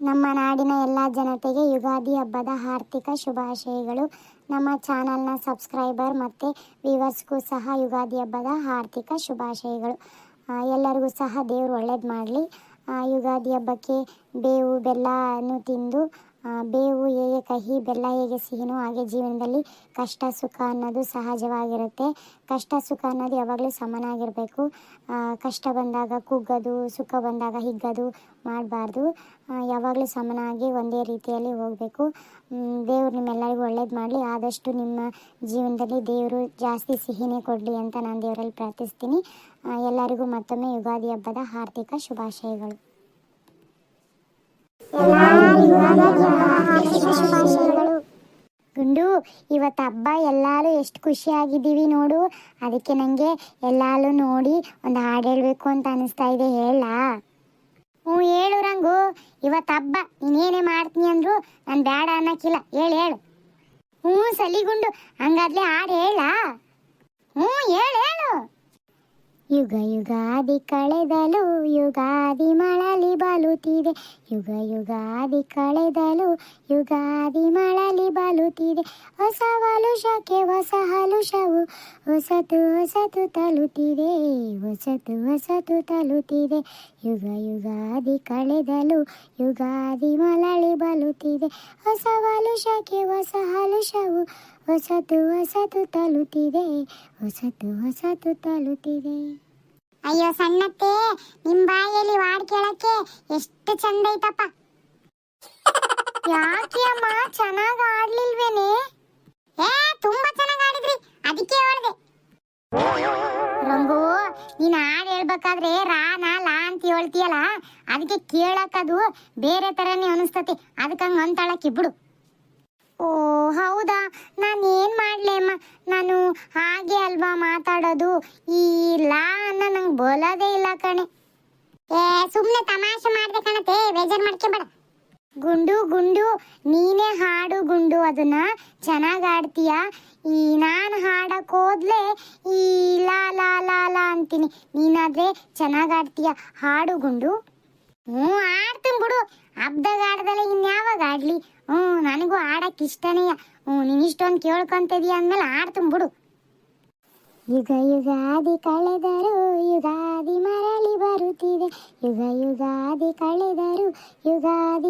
ನಮ್ಮ ನಾಡಿನ ಎಲ್ಲ ಜನತೆಗೆ ಯುಗಾದಿ ಹಬ್ಬದ ಆರ್ಥಿಕ ಶುಭಾಶಯಗಳು. ನಮ್ಮ ಚಾನಲ್ನ ಸಬ್ಸ್ಕ್ರೈಬರ್ ಮತ್ತು ವ್ಯೂವರ್ಸ್ಗೂ ಸಹ ಯುಗಾದಿ ಹಬ್ಬದ ಆರ್ಥಿಕ ಶುಭಾಶಯಗಳು. ಎಲ್ಲರಿಗೂ ಸಹ ದೇವರು ಒಳ್ಳೇದು ಮಾಡಲಿ. ಯುಗಾದಿ ಹಬ್ಬಕ್ಕೆ ಬೇವು ಬೆಲ್ಲನೂ ತಿಂದು ಬೇವು ಹೇಗೆ ಕಹಿ, ಬೆಲ್ಲ, ಹೇಗೆ ಸಿಹಿನೋ ಹಾಗೆ ಜೀವನದಲ್ಲಿ ಕಷ್ಟ, ಸುಖ ಅನ್ನೋದು ಸಹಜವಾಗಿರುತ್ತೆ. ಕಷ್ಟ, ಸುಖ ಅನ್ನೋದು ಯಾವಾಗಲೂ ಸಮನಾಗಿರಬೇಕು. ಕಷ್ಟ ಬಂದಾಗ ಕುಗ್ಗೋದು ಸುಖ ಬಂದಾಗ ಹಿಗ್ಗೋದು ಮಾಡಬಾರ್ದು. ಯಾವಾಗಲೂ ಸಮನಾಗಿ ಒಂದೇ ರೀತಿಯಲ್ಲಿ ಹೋಗಬೇಕು. ದೇವ್ರು ನಿಮ್ಮೆಲ್ಲರಿಗೂ ಒಳ್ಳೇದು ಮಾಡಲಿ. ಆದಷ್ಟು ನಿಮ್ಮ ಜೀವನದಲ್ಲಿ ದೇವರು ಜಾಸ್ತಿ ಸಿಹಿನೇ ಕೊಡಲಿ ಅಂತ ನಾನು ದೇವರಲ್ಲಿ ಪ್ರಾರ್ಥಿಸ್ತೀನಿ. ಎಲ್ಲರಿಗೂ ಮತ್ತೊಮ್ಮೆ ಯುಗಾದಿ ಹಬ್ಬದ ಹಾರ್ದಿಕ ಶುಭಾಶಯಗಳು. ಇವತ್ತು ಹಬ್ಬ, ಎಲ್ಲರೂ ಎಷ್ಟು ಖುಷಿಯಾಗಿದ್ದೀವಿ ನೋಡು. ಅದಕ್ಕೆ ನನಗೆ ಎಲ್ಲರೂ ನೋಡಿ ಒಂದು ಹಾಡು ಹೇಳಬೇಕು ಅಂತ ಅನಿಸ್ತಾ ಇದೆ, ಹೇಳ. ಹ್ಞೂ, ಹೇಳು ರಂಗು. ಇವತ್ತು ಹಬ್ಬ ನೀನೇನೇ ಮಾಡ್ತೀನಿ ಅಂದ್ರು ನಾನು ಬೇಡ ಅನ್ನೋಕ್ಕಿಲ್ಲ. ಹೇಳು ಹೇಳು. ಹ್ಞೂ, ಸಲಿಗುಂಡು. ಹಂಗಾದ್ಲೆ ಹಾಡು ಹೇಳ. ಹ್ಞೂ, ಹೇಳು ಹೇಳು. ಯುಗ ಯುಗಾದಿ ಕಳೆದಲು ಯುಗಾದಿ ಮಳಲಿ ಬಲುತ್ತಿದೆ. ಯುಗ ಯುಗಾದಿ ಕಳೆದಲು ಯುಗಾದಿ ಮಳಲಿ ಬಲುತ್ತಿದೆ. ಹೊಸ ವಲುಷಕ್ಕೆ ಹೊಸ ಹಲುಷವು ಹೊಸತು ಹೊಸತು ತಲುತ್ತಿದೆ ಹೊಸತು ಹೊಸತು ತಲುತ್ತಿದೆ ಯುಗ ಯುಗಾದಿ ಕಳೆದಲು ಯುಗಾದಿ ಮಳಲಿ ಬಲುತ್ತಿದೆ. ಹೊಸ ವಲುಷಕ್ಕೆ ಹೊಸ ಹಲುಷವು ಹೊಸತು ಹೊಸತು ತಲುತ್ತಿದೆ ಹೊಸತು ಹೊಸತು ತಲುತ್ತಿದೆ ಅಯ್ಯೋ ಸಣ್ಣತ್ತೆ ನಿಮ್ ಬಾಯಲ್ಲಿ ವಾಡ್ ಕೇಳಕ್ಕೆ ಎಷ್ಟು ಚಂದ ಐತಪ್ಪ. ಯಾಕೆ ಅಮ್ಮ ಚೆನ್ನಾಗ್ ಆಡ್ಲಿಲ್ವೇನೆ? ಏ ತುಂಬಾ ಚೆನ್ನಾಗಿ ಆಡಿದ್ರಿ ಅದಕ್ಕೆ ಹೇಳ್ದೆ ರಂಗು ನೀನ್ ಹಾಡ್ ಹೇಳ್ಬೇಕಾದ್ರೆ ರಾ ನಾ ಲಾ ಅಂತ ಹೇಳ್ತೀಯಲ್ಲ ಅದಕ್ಕೆ ಕೇಳಕ್ಕದು ಬೇರೆ ತರನೇ ಅನಿಸ್ತತಿ ಅದಕ್ಕೆ ಹಂಗ ಅಂತಾಳಕ್ಕೆ ಬಿಡು. ಓ, ಹೌದಾ? ನಾನು ಏನು ಮಾಡಲೇಮ್ಮ ನಾನು ಹಾಗೆ ಅಲ್ವಾ ಮಾತಾಡೋದು? ಈ ಲಾ ಅನ್ನ ನಂಗೆ ಬೋಲೋದೇ ಇಲ್ಲ ಕಣೆ. ಏ ಸುಮ್ಮನೆ ತಮಾಷೆ ಮಾಡ್ದೆ ಕಣತೆ ಬೇಜಾರು ಮಾಡ್ಕೊಬೇಡ. ಗುಂಡು ಗುಂಡು, ನೀನೇ ಹಾಡು ಗುಂಡು, ಅದನ್ನ ಚೆನ್ನಾಗಿ ಆಡ್ತೀಯ ಈ, ನಾನು ಹಾಡಕ್ಕೆ ಹೋದ್ಲೆ ಈ ಲಾ ಲಾ ಲಾ ಲಾ ಅಂತೀನಿ. ನೀನಾದ್ರೆ ಚೆನ್ನಾಗಿ ಆಡ್ತೀಯ ಹಾಡು ಗುಂಡು? ಹ್ಞೂ ಆಡ್ತೀನಿ ಬಿಡು. ಹಬ್ದಾಗ ಆಡ್ದಲ್ಲ ಇನ್ಯಾವಾಗ ಆಡ್ಲಿ ಹ್ಞೂ ನನಗೂ ಆಡಕ್ಕೆ ಇಷ್ಟನೇ ಹ್ಮ್, ನೀನ್ ಇಷ್ಟೊಂದು ಕೇಳ್ಕೊಂತಿದೀಯ ಅಂದಮೇಲೆ ಆಡ್ತೀನಿ ಬಿಡು. ಯುಗ, ಯುಗಾದಿ ಕಳೆದರು, ಯುಗಾದಿ ಮರಳಿ ಬರುತ್ತಿದೆ. ಯುಗ, ಯುಗಾದಿ ಕಳೆದರು, ಯುಗಾದಿ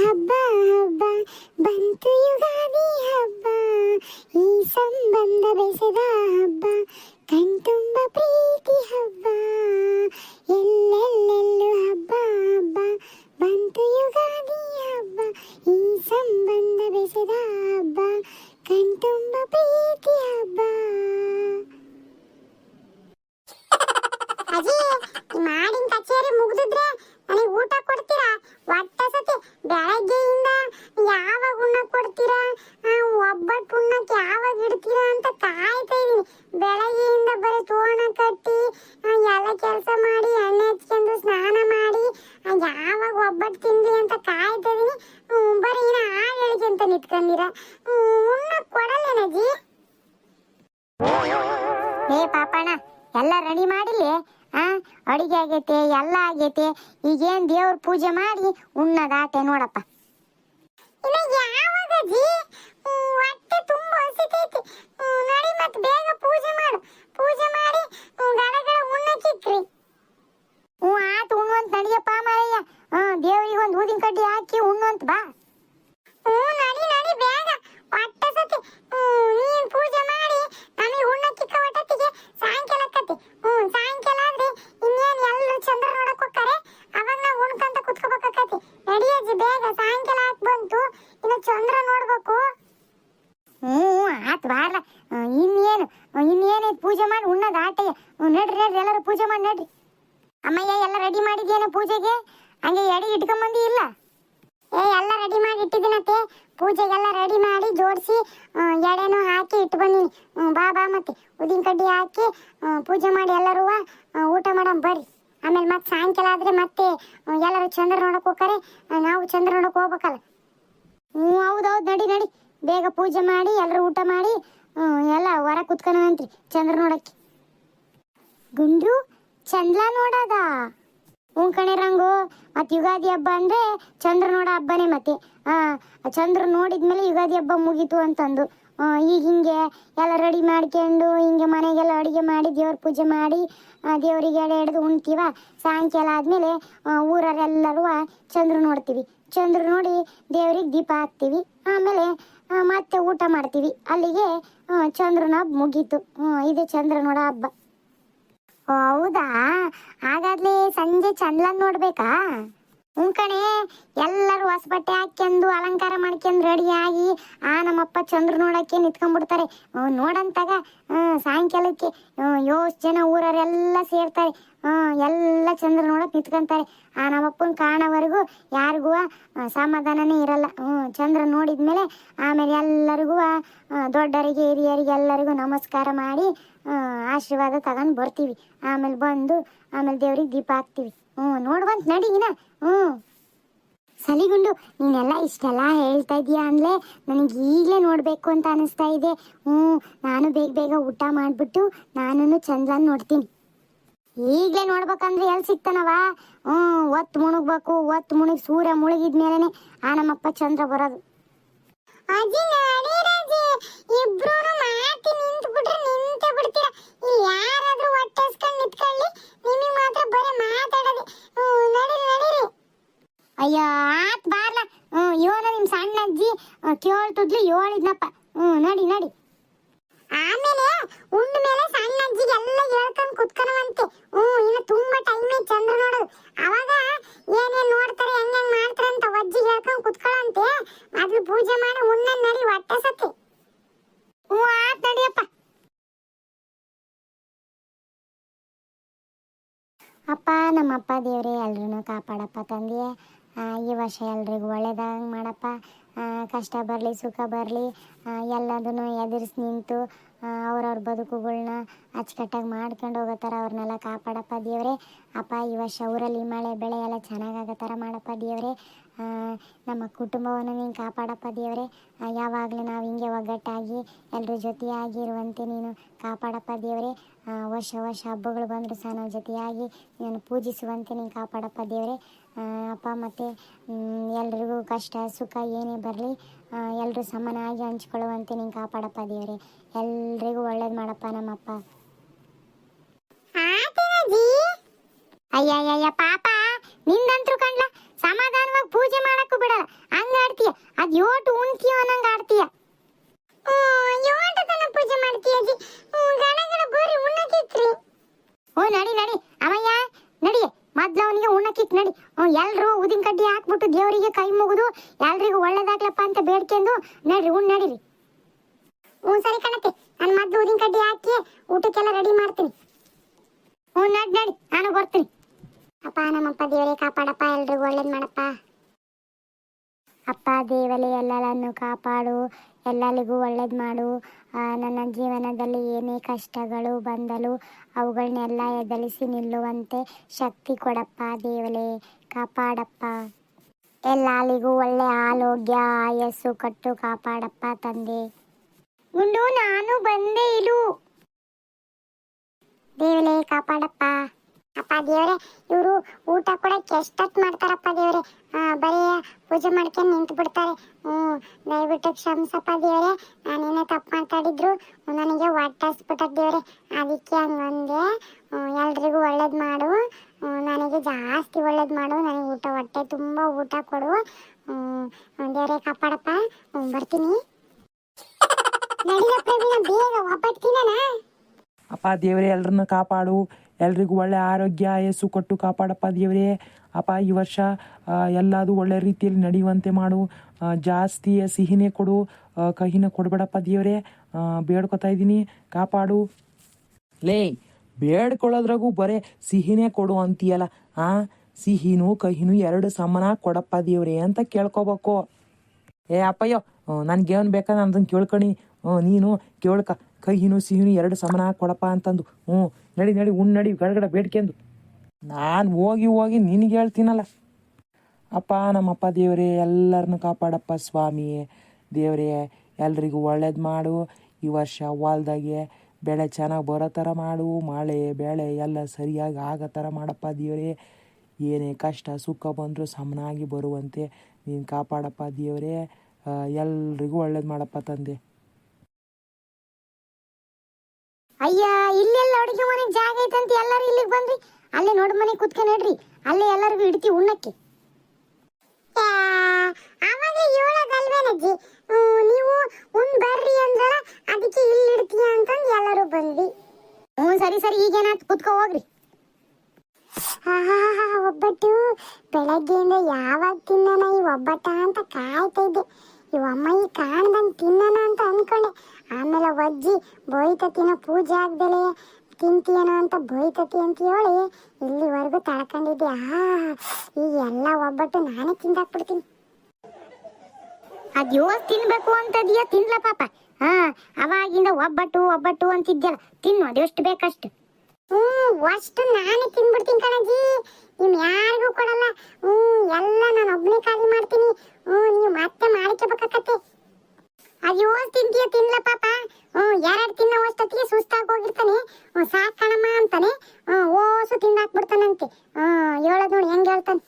ಹೇಳಿಕೆ ಉಣ್ಣ ಕೊಡಲ್ಲೇನಜ್ಜಿ ಏ ಪಾಪಣ್ಣ, ಎಲ್ಲ ರೆಡಿ ಮಾಡಿಲಿ? ಆ, ಅಡಿಗೆ ಆಗೈತೆ, ಎಲ್ಲ ಆಗೈತೆ. ಈಗೇನ್ ದೇವ್ರ ಪೂಜೆ ಮಾಡಿ ಉಣ್ಣದಾಟೆ ನೋಡಪ್ಪ. ಹೊಟ್ಟೆ ತುಂಬ ಹಸಿತೈತಿ. ನಡಿ ಮತ್ತೆ ಬೇಗ ಪೂಜೆ ಮಾಡು. ಪೂಜೆ ಮಾಡಿ ಗಡಗಡ ಉಣ್ಣಕ್ಕಿಕ್ರಿ ಹ್ಞೂ ಆತು ಉಣ್ಣುವಂತ ನಡಿಯಪ್ಪ ಮಾರಯ್ಯ ಹ್ಞೂ ದೇವ್ರಿಗೆ ಒಂದು ಊದಿನ ಕಡ್ಡಿ ಹಾಕಿ ಉಣ್ಣುವಂತ ಬಾ ಹ್ಞೂ ನಡಿ ನಡಿ ಬೇಗ ಹೊಟ್ಟೆ ಸತಿ ನೀನ್ ಪೂಜೆ ಮಾಡಿ ನಮಗೆ ಉಣ್ಣಕ್ಕಿಕ್ಕ ಹೊಟ್ಟೆಗೆ ಸಾಯಂಕಾಲ ಕತ್ತಿ ಹ್ಞೂ ಸಾಯಂಕಾಲ ಆದ್ರೆ ಇನ್ನೇನ್ ಎಲ್ಲರೂ ಚಂದ್ರ ನೋಡಕ್ ಹೋಗ್ತಾರೆ ಅವಾಗ ನಾವು ಉಣ್ಕಂತ ಕುತ್ಕೋಬೇಕಾಕತಿ ನಡಿ ಅಜ್ಜಿ ಬೇಗ ಸಾಯಂಕಾಲ ಆತ್ ಬಂತು ಇನ್ನು ಚಂದ್ರ ನೋಡ್ಬೇಕು ಹ್ಞೂ ಆತ್ ಬಾರ ಇನ್ನೇನು? ಇನ್ನೇನು ಪೂಜೆ ಮಾಡಿ ಉಣ್ಣದ ಆಟೆ. ನಡ್ರಿ ನಡ್ರಿ, ಎಲ್ಲರೂ ಪೂಜೆ ಮಾಡಿ ನಡ್ರಿ. ಅಮ್ಮಯ್ಯ, ಎಲ್ಲ ರೆಡಿ ಮಾಡಿದ್ಯೇನು ಪೂಜೆಗೆ? ಹಂಗೆ ಎಡಿ ಇಟ್ಕೊಂಬಂದಿ ಇಲ್ಲ? ಏ, ಎಲ್ಲ ರೆಡಿ ಮಾಡಿ ಇಟ್ಟಿದ್ದೀನತ್ತೆ ಪೂಜೆಗೆಲ್ಲ ರೆಡಿ ಮಾಡಿ ಜೋಡಿಸಿ ಎಡೆನೂ ಹಾಕಿ ಇಟ್ಟು ಬಾ ಬಾ ಮತ್ತೆ. ಉದಿನ ಕಡ್ಡಿ ಹಾಕಿ ಪೂಜೆ ಮಾಡಿ ಎಲ್ಲರೂ ಊಟ ಮಾಡಮ್ ಬರ್ರಿ. ಆಮೇಲೆ ಮತ್ತೆ ಸಾಯಂಕಾಲ ಆದರೆ ಮತ್ತೆ ಎಲ್ಲರೂ ಚಂದ್ರ ನೋಡಕ್ಕೆ ಹೋಗ್ತಾರೆ. ನಾವು ಚಂದ್ರ ನೋಡಕ್ಕೆ ಹೋಗ್ಬೇಕಲ್ಲ. ಹ್ಞೂ ಹೌದೌದು ನಡಿ ನಡಿ. ಬೇಗ ಪೂಜೆ ಮಾಡಿ ಎಲ್ಲರೂ ಊಟ ಮಾಡಿ ಎಲ್ಲ ಹೊರ ಕುತ್ಕೊಳಂತ್ರಿ ಚಂದ್ರ ನೋಡಕ್ಕೆ. ಗುಂಡ್ರು ಚಂದ್ರ ನೋಡದ? ಹ್ಞೂ ಕಣೆ ರಂಗು, ಮತ್ತು ಯುಗಾದಿ ಹಬ್ಬ ಅಂದ್ರೆ ಚಂದ್ರ ನೋಡ ಹಬ್ಬನೇ ಮತ್ತೆ. ಆ ಚಂದ್ರ ನೋಡಿದ್ಮೇಲೆ ಯುಗಾದಿ ಹಬ್ಬ ಮುಗೀತು ಅಂತಂದು. ಈಗ ಹಿಂಗೆ ಎಲ್ಲ ರೆಡಿ ಮಾಡ್ಕೊಂಡು, ಹಿಂಗೆ ಮನೆಗೆಲ್ಲ ಅಡುಗೆ ಮಾಡಿ, ದೇವ್ರ ಪೂಜೆ ಮಾಡಿ ದೇವರಿಗೆ ಎಡೆ ಹಿಡಿದು ಉಣ್ತೀವ? ಸಾಯಂಕಾಲ ಆದಮೇಲೆ ಊರರೆಲ್ಲರೂ ಚಂದ್ರ ನೋಡ್ತೀವಿ. ಚಂದ್ರ ನೋಡಿ ದೇವ್ರಿಗೆ ದೀಪ ಹಾಕ್ತೀವಿ. ಆಮೇಲೆ ಮತ್ತೆ ಊಟ ಮಾಡ್ತೀವಿ. ಅಲ್ಲಿಗೆ ಚಂದ್ರನ ಹಬ್ಬ ಮುಗೀತು. ಇದು ಚಂದ್ರನೋಡ ಚಂದ್ರ ನೋಡ ಹಬ್ಬ ಹೌದಾ? ಹಾಗಾದ್ಲೆ ಸಂಜೆ ಚಂದ್ರನ್ ನೋಡ್ಬೇಕಾ? ಉಂಕಣೆ ಕಣೆ, ಎಲ್ಲರೂ ಹೊಸ ಬಟ್ಟೆ ಹಾಕ್ಯಂದು, ಅಲಂಕಾರ ಮಾಡ್ಕೊಂಡು ರೆಡಿ ಆಗಿ, ಆ, ನಮ್ಮಪ್ಪ ಚಂದ್ರ ನೋಡಕ್ಕೆ ನಿಂತ್ಕೊಂಡ್ಬಿಡ್ತಾರೆ. ನೋಡಂತಾಗ ಸಾಯಂಕಾಲಕ್ಕೆ ಯೋಷ್ಟು ಜನ ಊರವರೆಲ್ಲ ಸೇರ್ತಾರೆ. ಹ್ಮ್, ಎಲ್ಲ ಚಂದ್ರ ನೋಡಕ್ ನಿಂತ್ಕೊಂತಾರೆ. ಆ ನಮ್ಮಪ್ಪನ ಕಾಣೋವರೆಗೂ ಯಾರಿಗೂ ಸಮಾಧಾನನೇ ಇರಲ್ಲ. ಹ್ಞೂ ಚಂದ್ರ ನೋಡಿದ್ಮೇಲೆ ಆಮೇಲೆ ಎಲ್ಲರಿಗೂ ದೊಡ್ಡರಿಗೆ ಹಿರಿಯರಿಗೆ ಎಲ್ಲರಿಗೂ ನಮಸ್ಕಾರ ಮಾಡಿ ಆಶೀರ್ವಾದ ತಗೊಂಡು ಬರ್ತೀವಿ. ಆಮೇಲೆ ಬಂದು ಆಮೇಲೆ ದೇವ್ರಿಗೆ ದೀಪ ಹಾಕ್ತೀವಿ. ಹ್ಞೂ ನೋಡ್ಬಂತ ನಡೀನ ಹ್ಞೂ. ಸಲಿಗುಂಡು ನೀನೆಲ್ಲ ಇಷ್ಟೆಲ್ಲ ಹೇಳ್ತಾ ಇದೀಯಾ ಅಂದ್ಲೆ ನನಗೆ ಈಗಲೇ ನೋಡಬೇಕು ಅಂತ ಅನಿಸ್ತಾ ಇದೆ. ಹ್ಞೂ ನಾನು ಬೇಗ ಬೇಗ ಊಟ ಮಾಡಿಬಿಟ್ಟು ನಾನು ಚಂದ್ರನ ನೋಡ್ತೀನಿ. ಈಗಲೇ ನೋಡ್ಬೇಕಂದ್ರೆ ಎಲ್ಲಿ ಸಿಗ್ತಾನವ? ಹ್ಞೂ ಒತ್ತು ಮುಣಗ್ಬೇಕು, ಒತ್ತು ಮುಣಗಿ ಸೂರ್ಯ ಮುಳುಗಿದ್ಮೇಲೆ ಆ ನಮ್ಮಪ್ಪ ಚಂದ್ರ ಬರೋದು ಅಜ್ಜಿ ನಡೀರಜ್ಜಿ ಇಬ್ರು ಮಾತಿ ನಿಂತು ಬಿಟ್ರೆ ನಿಂತೆ ಬಿಡ್ತೀರ ಇಲ್ಲಿ ಯಾರಾದ್ರೂ ಹೊಟ್ಟೆ ಹಸ್ಕೊಂಡ್ ನಿಂತ್ಕೊಳ್ಳಿ ನಿಮಗೆ ಮಾತ್ರ ಬರೀ ಮಾತಾಡೋದು ಹ್ಮ್, ನಡೀರಿ ನಡೀರಿ ಅಯ್ಯ ಆತ್ ಬಾರ್ಲ ಹ್ಮ್ ಇವನ ನಿಮ್ ಸಣ್ಣ ಅಜ್ಜಿ ಆ, ಕೇಳ್ತಿದ್ಲು ಹೇಳಿದ್ನಪ್ಪ ಹ್ಮ್ ನಡಿ ನಡಿ ಆಮೇಲೆ ಉಂಡ ಮೇಲೆ ಸಣ್ಣ ಅಜ್ಜಿಗೆ ಎಲ್ಲ ಹೇಳ್ಕೊಂಡ್ ಕುತ್ಕೊಳವಂತೆ ಹ್ಮ್ ಇನ್ನು ತುಂಬಾ ಟೈಮ್ ಐತೆ ಚಂದ್ರ ನೋಡೋದು ಅವಾಗ ಏನೇನ್ ನೋಡ್ತಾರೆ ಹೆಂಗ್ ಹೆಂಗ್ ಮಾಡ್ತಾರೆ ಅಂತ ಅಜ್ಜಿಗೆ ಹೇಳ್ಕೊಂಡ್ ಕುತ್ಕೊಳಂತೆ ಮೊದ್ಲು ಪೂಜೆ ಮಾಡಿ ಉಣ್ಣ ನಡಿ ಹೊಟ್ಟೆ ಸತಿ ಹ್ಞೂ ಆತ್ ನಡಿಯಪ್ಪ ಅಪ್ಪ ನಮ್ಮಪ್ಪ ದೇವ್ರೆ ಎಲ್ರೂ ಕಾಪಾಡಪ್ಪ ತಂದೆಯೇ. ಈ ವರ್ಷ ಎಲ್ರಿಗೂ ಒಳ್ಳೇದಾಗ ಮಾಡಪ್ಪ. ಕಷ್ಟ ಬರಲಿ, ಸುಖ ಬರಲಿ. ಎಲ್ಲದನ್ನು ಎದುರಿಸಿ ನಿಂತು ಅವ್ರವ್ರ ಬದುಕುಗಳನ್ನ ಅಚ್ಚುಕಟ್ಟಾಗಿ ಮಾಡ್ಕೊಂಡು ಹೋಗೋ ಅವ್ರನ್ನೆಲ್ಲ ಕಾಪಾಡಪ್ಪ ದೇವ್ರೆ. ಅಪ್ಪ, ಈ ವರ್ಷ ಊರಲ್ಲಿ ಮಳೆ, ಬೆಳೆ ಎಲ್ಲ ಚೆನ್ನಾಗಾಗೋ ಥರ ಮಾಡಪ್ಪ ದೇವ್ರೆ. ನಮ್ಮ ಕುಟುಂಬವನ್ನು ನೀನು ಕಾಪಾಡಪ್ಪ ದೇವ್ರೆ. ಯಾವಾಗಲೂ ನಾವು ಹಿಂಗೆ ಒಗ್ಗಟ್ಟಾಗಿ ಎಲ್ಲರ ಜೊತೆಯಾಗಿರುವಂತೆ ನೀನು ಕಾಪಾಡಪ್ಪ ದೇವ್ರೆ. ವರ್ಷ ವರ್ಷ ಹಬ್ಬಗಳು ಬಂದರೂ ಸಹ ನಾವು ಜೊತೆಯಾಗಿ ನೀನು ಪೂಜಿಸುವಂತೆ ನೀನು ಕಾಪಾಡಪ್ಪ ದೇವರೇ. ಅಪ್ಪ ಮತ್ತು ಎಲ್ರಿಗೂ ಕಷ್ಟ ಸುಖ ಏನೇ ಬರಲಿ ಎಲ್ಲರೂ ಸಮನಾಗಿ ಹಂಚ್ಕೊಳ್ಳುವಂತೆ ನೀನು ಕಾಪಾಡಪ್ಪ ದೇವರೇ. ಎಲ್ರಿಗೂ ಒಳ್ಳೇದು ಮಾಡಪ್ಪ ನಮ್ಮಪ್ಪ. ಅಯ್ಯಯ್ಯ ಪಾಪ. ನಿಂದಂತ್ರು ಕಂಡ್ಲ ಸಮಾಧಾನವಾಗಿ ಪೂಜೆ ಮಾಡಕ್ಕೂ ಬಿಡಲ್ಲ ಹಂಗ ಆಡ್ತೀಯ? ಅದ್ ಯೋಟು ಉಣ್ತೀಯ ಅನ್ನಂಗ ಆಡ್ತೀಯ? ಯೋಟತನ ಪೂಜೆ ಮಾಡ್ತೀಯ ಗಣಗಳ ಉಣ್ಣಕ್ಕಿತ್ರಿ ಓ, ನಡಿ ನಡಿ. ಅಮ್ಮಯ್ಯ ನಡಿ. ಮೊದ್ಲು ಅವನಿಗೆ ಉಣ್ಣಕ್ಕಿತ್ ನಡಿ. ಎಲ್ರು ಉದಿನ ಕಡ್ಡಿ ಹಾಕ್ಬಿಟ್ಟು ದೇವರಿಗೆ ಕೈ ಮುಗಿದು ಎಲ್ರಿಗೂ ಒಳ್ಳೇದಾಗ್ಲಪ್ಪ ಅಂತ ಬೇಡ್ಕೊಂಡು ನಡ್ರಿ ಉಣ್ಣ ನಡೀರಿ. ಹ್ಞೂ, ಸರಿ ಕಣತಿ ನಾನು ಮೊದ್ಲು ಉದಿನ ಕಡ್ಡಿ ಹಾಕಿ ಊಟಕ್ಕೆಲ್ಲ ರೆಡಿ ಮಾಡ್ತೀನಿ. ಹ್ಞೂ, ನಡಿ ನಡಿ. ನಾನು ಬರ್ತೀನಿ. ಅಪ್ಪ, ನಮ್ಮಪ್ಪ ದೇವರೇ, ಕಾಪಾಡಪ್ಪ, ಎಲ್ರಿಗೂ ಒಳ್ಳೇದು ಮಾಡಪ್ಪ. ಅಪ್ಪ ದೇವಲೇ ಎಲ್ಲರನ್ನು ಕಾಪಾಡು. ಎಲ್ಲರಿಗೂ ಒಳ್ಳೇದು ಮಾಡು. ನನ್ನ ಜೀವನದಲ್ಲಿ ಏನೇ ಕಷ್ಟಗಳು ಬಂದಲು ಅವುಗಳನ್ನೆಲ್ಲ ಎದುರಿಸಿ ನಿಲ್ಲುವಂತೆ ಶಕ್ತಿ ಕೊಡಪ್ಪ ದೇವಲೇ ಕಾಪಾಡಪ್ಪ. ಎಲ್ಲರಿಗೂ ಒಳ್ಳೆ ಆರೋಗ್ಯ, ಆಯಸ್ಸು ಕಟ್ಟು ಕಾಪಾಡಪ್ಪ ತಂದೆ. ಗುಂಡು, ನಾನು ಬಂದೆ ಇಲು ದೇವಲೇ ಕಾಪಾಡಪ್ಪ. ಅಪ್ಪ ದೇವ್ರೆ, ಇವರು ಊಟ ಕೂಡ ಎಷ್ಟೊತ್ತು ಮಾಡ್ತಾರಪ್ಪ ದೇವ್ರೆ. ಬರೀ ಪೂಜೆ ಮಾಡ್ಕೊಂಡು ನಿಂತು ಬಿಡ್ತಾರೆ. ಹ್ಞೂ, ದಯವಿಟ್ಟು ಕ್ಷಮಿಸಪ್ಪ ದೇವ್ರೆ. ನಾನೇನೇ ತಪ್ಪು ಮಾತಾಡಿದ್ರು, ನನಗೆ ಹೊಟ್ಟೆ ಹಸ್ಬಿಟ್ಟ ದೇವ್ರೆ. ಅದಕ್ಕೆ ಹಂಗಂದೆ ಎಲ್ರಿಗೂ ಒಳ್ಳೇದು ಮಾಡು. ನನಗೆ ಜಾಸ್ತಿ ಒಳ್ಳೇದು ಮಾಡು. ನನಗೆ ಊಟ, ಹೊಟ್ಟೆ ತುಂಬ ಊಟ ಕೊಡು. ದೇವ್ರೆ, ಕಾಪಾಡಪ್ಪ. ಬರ್ತೀನಿ ನಡಿಯ ಪ್ರವೀಣ ಬೇಗ ಒಬ್ಬಟ್ಟು ತಿನ್ನೋಣ ಅಪ್ಪ ದೇವರೇ ಎಲ್ಲರನ್ನ ಕಾಪಾಡು. ಎಲ್ರಿಗೂ ಒಳ್ಳೆ ಆರೋಗ್ಯ ಆಯಸ್ಸು ಕೊಟ್ಟು ಕಾಪಾಡಪ್ಪ ದೇವರೇ. ಅಪ್ಪ, ಈ ವರ್ಷ ಎಲ್ಲದು ಒಳ್ಳೆ ರೀತಿಯಲ್ಲಿ ನಡೆಯುವಂತೆ ಮಾಡು. ಜಾಸ್ತಿ ಸಿಹಿನೇ ಕೊಡು. ಕಹಿನ ಕೊಡಬೇಡಪ್ಪ ದೇವರೇ. ಬೇಡ್ಕೊತಾ ಇದ್ದೀನಿ. ಕಾಪಾಡು. ಲೇ, ಬೇಡ್ಕೊಳ್ಳೋದ್ರಾಗೂ ಬರೇ ಸಿಹಿನೇ ಕೊಡು ಅಂತೀಯಲ್ಲ. ಆ, ಸಿಹಿನೂ, ಕಹಿನೂ ಎರಡು ಸಮಾನ ಕೊಡಪ್ಪ ದೇವ್ರೆ ಅಂತ ಕೇಳ್ಕೊಬೇಕು. ಏ, ಅಪ್ಪಯ್ಯೋ ನನ್ಗೇನು ಬೇಕಾ? ನಾನು ಅದನ್ನು ಕೇಳ್ಕೊಣಿ. ನೀನು ಕೇಳ್ಕ. ಕಹಿನೂ ಸಿಹಿನೂ ಎರಡು ಸಮನ ಕೊಡಪ್ಪ ಅಂತಂದು. ಹ್ಞೂ, ನಡಿ ನಡಿ ಉಣ್ ನಡಿ ಗಡಗಡ ಬೇಡ್ಕೆಂದು ನಾನು ಹೋಗಿ ಹೋಗಿ ನಿನಗೆ ಹೇಳ್ತೀನಲ್ಲ. ಅಪ್ಪ, ನಮ್ಮಪ್ಪ ದೇವರೇ, ಎಲ್ಲರನ್ನು ಕಾಪಾಡಪ್ಪ ಸ್ವಾಮಿ. ದೇವರೇ, ಎಲ್ರಿಗೂ ಒಳ್ಳೇದು ಮಾಡು. ಈ ವರ್ಷ ಹೊಲ್ದಾಗೆ ಬೆಳೆ ಚೆನ್ನಾಗಿ ಬರೋ ಥರ ಮಾಡು. ಮಳೆ, ಬೆಳೆ ಎಲ್ಲ ಸರಿಯಾಗಿ ಆಗೋ ಥರ ಮಾಡಪ್ಪ ದೇವರೇ. ಏನೇ ಕಷ್ಟ, ಸುಖ ಬಂದರೂ ಸಮನಾಗಿ ಬರುವಂತೆ ನೀನು ಕಾಪಾಡಪ್ಪ ದೇವರೇ. ಎಲ್ರಿಗೂ ಒಳ್ಳೇದು ಮಾಡಪ್ಪ ತಂದೆ. ಅಯ್ಯ, ಇಲ್ಲೆಲ್ಲ ಅಡುಗೆ ಮನೆಗೆ ಜಾಗ ಐತಂತ ಎಲ್ಲರೂ ಇಲ್ಲಿಗೆ ಬಂದ್ರಿ? ಅಲ್ಲೇ ನೋಡ್ ಮನೆ ಕುತ್ಕ ನಡ್ರಿ. ಅಲ್ಲೇ ಎಲ್ಲರಿಗೂ ಇಡ್ತೀವಿ ಉಣ್ಣಕ್ಕೆ. ತಿಂತೀಯೇನೋ ಅಂತ ಬೈತತಿ ಅಂತ ಹೇಳಿ ಇಲ್ಲಿವರೆಗೂ ತಳ್ಕೊಂಡಿದ್ದೆ. ಆ, ಈ ಎಲ್ಲ ಒಬ್ಬಟ್ಟು ನಾನೇ ತಿಂದಾಕ್ಬಿಡ್ತೀನಿ. ಅದ್ಯೋ, ತಿನ್ಬೇಕು ಅಂತದ್ಯಾ, ತಿನ್ಲ ಪಾಪ. ಹಾ ಅವಾಗಿಂದ ಒಬ್ಬಟ್ಟು ಒಬ್ಬಟ್ಟು ಅಂತಿದ್ಯಲ್ಲ, ತಿನ್ನು ಅದೆಷ್ಟು ಬೇಕಷ್ಟು. ಹ್ಮ್ ಅಷ್ಟು ನಾನೇ ತಿನ್ಬಿಡ್ತೀನಿ ಕಣಜಿ. ನಿಮ್ ಯಾರಿಗೂ ಕೊಡಲ್ಲ. ಹ್ಮ್ ಎಲ್ಲ ನಾನು ಒಬ್ನೇ ಖಾಲಿ ಮಾಡ್ತೀನಿ. ಹ್ಮ್ ನೀವು ಮತ್ತೆ ಮಾಡ್ಕೋಬೇಕಾಕತ್ತೆ ಅಯ್ಯೋ ತಿಂತೀಯ ತಿನ್ಲ ಪಾಪ ಹ್ಮ್ ಎರಡು ತಿನ್ನೋ ಅಷ್ಟೊತ್ತಿಗೆ ಸುಸ್ತಾಗಿ ಹೋಗಿರ್ತಾನೆ ಹ್ಮ್ ಸಾಕ್ ಕಣಮ್ಮ ಅಂತಾನೆ ಹ್ಮ್ ಓಸು ತಿಂದಾಕ್ಬಿಡ್ತಾನಂತೆ ಹ್ಮ್ ಹೇಳೋದ್ ನೋಡಿ ಹೆಂಗ್ ಹೇಳ್ತಾನೆ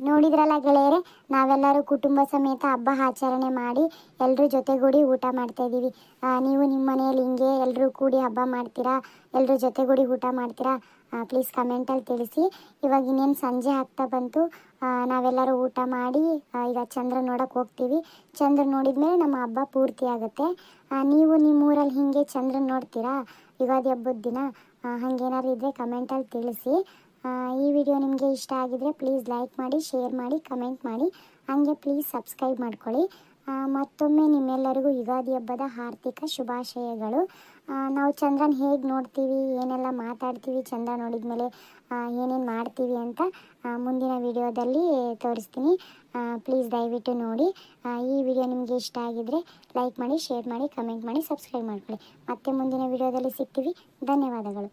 ನೋಡಿದ್ರಲ್ಲ ಗೆಳೆಯರೆ ನಾವೆಲ್ಲರೂ ಕುಟುಂಬ ಸಮೇತ ಹಬ್ಬ ಆಚರಣೆ ಮಾಡಿ ಎಲ್ಲರೂ ಜೊತೆಗೂಡಿ ಊಟ ಮಾಡ್ತಾ ಇದ್ದೀವಿ. ನೀವು ನಿಮ್ಮ ಮನೆಯಲ್ಲಿ ಹಿಂಗೆ ಎಲ್ಲರೂ ಕೂಡಿ ಹಬ್ಬ ಮಾಡ್ತೀರಾ? ಎಲ್ಲರೂ ಜೊತೆಗೂಡಿ ಊಟ ಮಾಡ್ತೀರಾ? ಪ್ಲೀಸ್ ಕಮೆಂಟಲ್ಲಿ ತಿಳಿಸಿ. ಇವಾಗ ಇನ್ನೇನು ಸಂಜೆ ಆಗ್ತಾ ಬಂತು. ನಾವೆಲ್ಲರೂ ಊಟ ಮಾಡಿ ಈಗ ಚಂದ್ರ ನೋಡಕ್ಕೆ ಹೋಗ್ತೀವಿ. ಚಂದ್ರ ನೋಡಿದ್ಮೇಲೆ ನಮ್ಮ ಹಬ್ಬ ಪೂರ್ತಿ ಆಗುತ್ತೆ. ನೀವು ನೀವು ನಿಮ್ಮೂರಲ್ಲಿ ಹಿಂಗೆ ಚಂದ್ರ ನೋಡ್ತೀರಾ? ಯುಗಾದಿ ಹಬ್ಬದ ದಿನ? ಹಂಗೇನಾದ್ರು ಇದ್ದರೆ ಕಮೆಂಟಲ್ಲಿ ತಿಳಿಸಿ. ಈ ವಿಡಿಯೋ ನಿಮಗೆ ಇಷ್ಟ ಆಗಿದ್ರೆ ಪ್ಲೀಸ್ ಲೈಕ್ ಮಾಡಿ ಶೇರ್ ಮಾಡಿ ಕಮೆಂಟ್ ಮಾಡಿ. ಹಾಗೆ ಪ್ಲೀಸ್ ಸಬ್ಸ್ಕ್ರೈಬ್ ಮಾಡ್ಕೊಳ್ಳಿ. ಮತ್ತೊಮ್ಮೆ ನಿಮ್ಮೆಲ್ಲರಿಗೂ ಯುಗಾದಿ ಹಬ್ಬದ ಹಾರ್ದಿಕ ಶುಭಾಶಯಗಳು. ನಾವು ಚಂದ್ರನ ಹೇಗೆ ನೋಡ್ತೀವಿ, ಏನೆಲ್ಲ ಮಾತಾಡ್ತೀವಿ, ಚಂದ್ರ ನೋಡಿದ ಮೇಲೆ ಏನೇನು ಮಾಡ್ತೀವಿ ಅಂತ ಮುಂದಿನ ವಿಡಿಯೋದಲ್ಲಿ ತೋರಿಸ್ತೀನಿ. ಪ್ಲೀಸ್ ದಯವಿಟ್ಟು ನೋಡಿ. ಈ ವಿಡಿಯೋ ನಿಮಗೆ ಇಷ್ಟ ಆಗಿದ್ರೆ ಲೈಕ್ ಮಾಡಿ ಶೇರ್ ಮಾಡಿ ಕಮೆಂಟ್ ಮಾಡಿ ಸಬ್ಸ್ಕ್ರೈಬ್ ಮಾಡ್ಕೊಳ್ಳಿ. ಮತ್ತೆ ಮುಂದಿನ ವಿಡಿಯೋದಲ್ಲಿ ಸಿಗ್ತೀವಿ. ಧನ್ಯವಾದಗಳು.